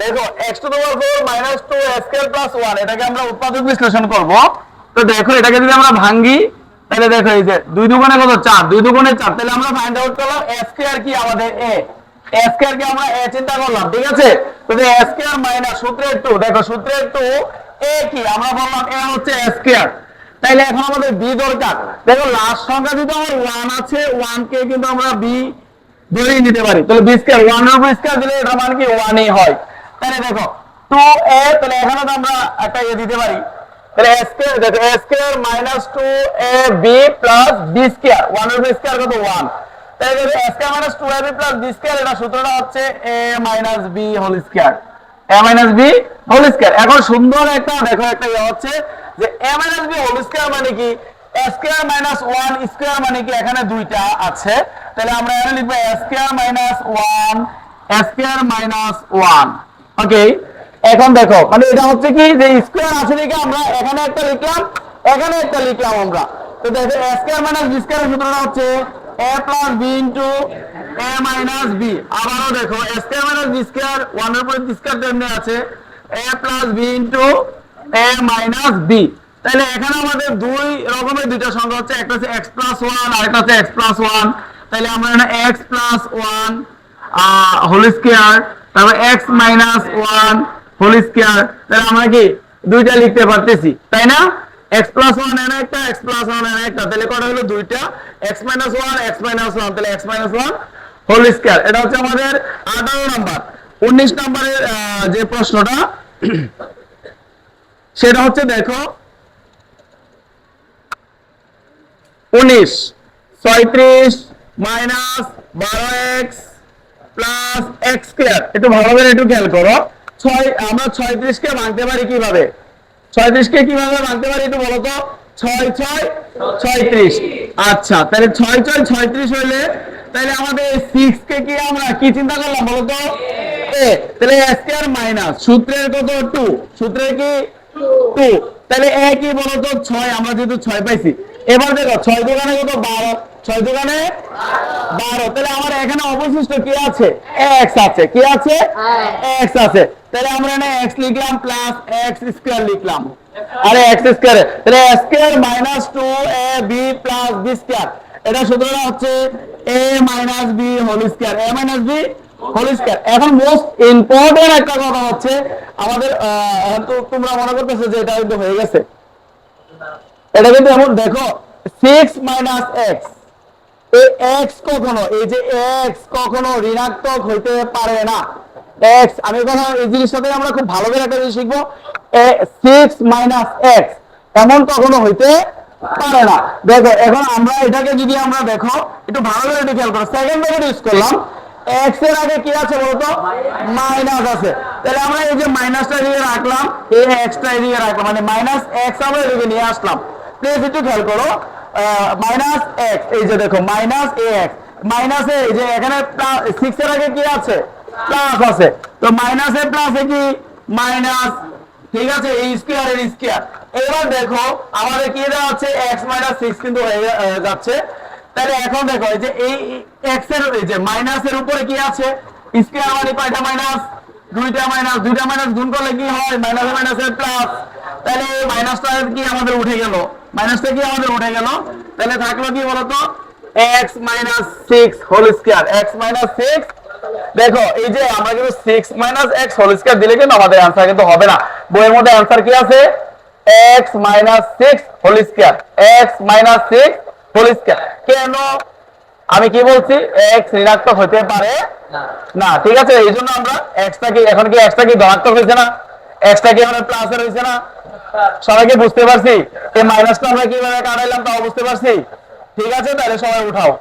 দেখো, x to power 4 minus 2 square plus 1 এটাকে আমরা উৎপাদক বিশ্লেষণ করব। তো দেখো, এটাকে যদি আমরা ভাঙি তাহলে দেখো এই যে দুই দুগুণে কত? 4 দুই দুগুণে 4 তাহলে আমরা ফাইন্ড আউট করলাম s স্কয়ার কি? আমাদের a s স্কয়ার কে আমরা a চিন্তা করলাম, ঠিক আছে? তো যে s স্কয়ার মাইনাস সূত্রের 2 দেখো, সূত্রের 2 a কি? আমরা বললাম a হচ্ছে s স্কয়ার তাইলে এখন আমাদের b দরকার। দেখো লাস্ট সংখ্যা যদি আমার 1 আছে 1 কে কিন্তু আমরা b ধরেই নিতে পারি। তাহলে বি স্কয়ার ওয়ানের উপর স্কয়ার দিলে এটা মানে কি? ওয়ানই হয়। তাহলে দেখো টু এ তাহলে এখানে তো আমরা একটা ইয়ে দিতে পারি। তাহলে এ স্কয়ার দেখো A square minus two A B plus B square ওয়ানের উপর স্কয়ার কত? ওয়ান তাহলে দেখো A square minus two A B plus B square এটা সূত্রটা হচ্ছে A minus B whole square A minus B whole square এখন সুন্দর একটা, দেখো, একটা ইয়ে হচ্ছে যে A minus B whole square মানে কি? স্কয়ার মাইনাস ওয়ান স্কয়ার মানে কি? এখানে দুইটা আছে। তাহলে আমরা এখানে লিখব square minus one square minus one okay এখন দেখো মানে এটা হচ্ছে কি, যে স্কয়ার আছে দেখে আমরা এখানে একটা লিখলাম, এখানে একটা লিখলাম আমরা। তো দেখো স্কয়ার মাইনাস বি সূত্রটা হচ্ছে a plus B into A minus B আবারও দেখো স্কয়ার মাইনাস বি স্কয়ার ওয়ানের উপরে স্কয়ার তেমনি আছে। a plus B into A minus B তাহলে এখানে আমাদের দুই রকমের দুইটা সংখ্যা হচ্ছে, একটা হচ্ছে x প্লাস ওয়ান আর একটা হচ্ছে x প্লাস ওয়ান তাহলে আমরা এখানে x plus one whole square তারপর x minus one whole square তাহলে আমরা কি দুইটা লিখতে পারতেছি, তাই না? x প্লাস ওয়ান এনে একটা, x প্লাস ওয়ান এনে একটা, তাহলে কটা হলো দুইটা? x minus one x minus one তাহলে x minus one whole square এটা হচ্ছে আমাদের আঠারো নাম্বার উনিশ নাম্বারের যে প্রশ্নটা, সেটা হচ্ছে দেখো, উনিশ, ছয়ত্রিশ মাইনাস বারো এক্স প্লাস এক্স স্কোয়ার একটু ভালো করে একটু খেয়াল করো। ছয়, আমরা ছয়ত্রিশ কে ভাঙতে পারি কীভাবে? ছয়ত্রিশ কে কীভাবে ভাঙতে পারি একটু বলো তো? ছয় ছয়, ছয়ত্রিশ। আচ্ছা তাহলে ছয় ছয়, ছয়ত্রিশ হইলে তাহলে আমাদের সিক্স কে কি আমরা কি চিন্তা করলাম বলো তো? এ তাহলে স্কোয়ার মাইনাস সূত্রের কত? টু সূত্রের কি? টু তাহলে এ কি বলতো ছয়, আমরা যেহেতু ছয় পাইছি। এবার দেখো, ছয় দোকানে কত? বারো। ছয় দোকানে? বারো। তাহলে আমার এখানে অবশিষ্ট কি আছে? এক্স আছে। কি আছে? এক্স আছে। তাহলে আমরা এখানে এক্স লিখলাম প্লাস এক্স স্কোয়ার লিখলাম। আরে এক্স স্কোয়ার তাহলে square minus two A B plus B square এটা সূত্রটা হচ্ছে A minus B whole square A minus B whole square এখন মোস্ট ইম্পর্টেন্ট একটা কথা হচ্ছে আমাদের আহ, তো তোমরা মনে করতেছো যে এটা কিন্তু হয়ে গেছে। এটা কিন্তু এমন দেখো সিক্স মাইনাস এক্স এই এক্স কখনো, এই যে এক্স কখনো ঋণাত্মক হইতে পারে না। এক্স আমি কথা এই জিনিসটাতে আমরা খুব ভালো করে একটা জিনিস শিখব। সিক্স মাইনাস এমন কখনো হইতে পারে না। দেখো, এখন আমরা এটাকে যদি আমরা দেখো, একটু ভালো করে খেয়াল করো। সেকেন্ড ব্র্যাকেট ইউজ করলাম। এক্সের আগে কি আছে বলতো? মাইনাস আছে। তাহলে আমরা এই যে মাইনাসটা এদিকে রাখলাম, এই এক্সটা এদিকে রাখলাম মানে মাইনাস এক্স আমরা এদিকে নিয়ে আসলাম। প্লিজ একটু খেয়াল করো মাইনাস এক্স এই যে দেখো মাইনাস মাইনাসে যে এখানে এর আগে কি আছে? প্লাস আছে। তো মাইনাসে কি? মাইনাস ঠিক আছে এই এর এবার দেখো, আমাদের কি দেওয়া মাইনাস কিন্তু হয়ে যাচ্ছে। তাহলে এখন দেখো, এই যে এই এক্সের, এই যে মাইনাসের উপরে কি আছে? স্কোয়ার মানে কয়টা মাইনাস দুইটা মাইনাস দুইটা মাইনাস গুণ করলে কি হয়? মাইনাস মাইনাসের প্লাস তাহলে মাইনাসটা কি আমাদের উঠে গেল? মাইনাসটা কি আমাদের উঠে গেল। তাহলে থাকল কি বলতো? X minus six whole square X minus six দেখো, এই যে আমরা কিন্তু six minus X whole square দিলে কিন্তু আমাদের অ্যান্সার কিন্তু হবে না। বইয়ের মধ্যে অ্যান্সার কি আছে? X minus six whole square X minus six whole square কেন? আমি কি বলছি? এক্স ঋণাত্মক হতে পারে না। ঠিক আছে, এই জন্য আমরা এক্সটা কি এখন কি এক্সটা কি ধনাত্মক হয়েছে না? এক্সটা কি আমাদের প্লাসের হয়েছে না? সবাইকে বুঝতে পারছি? এই মাইনাসটা আমরা কীভাবে কাটাইলাম তাও বুঝতে পারছি? ঠিক আছে, তাহলে সবাই উঠাও।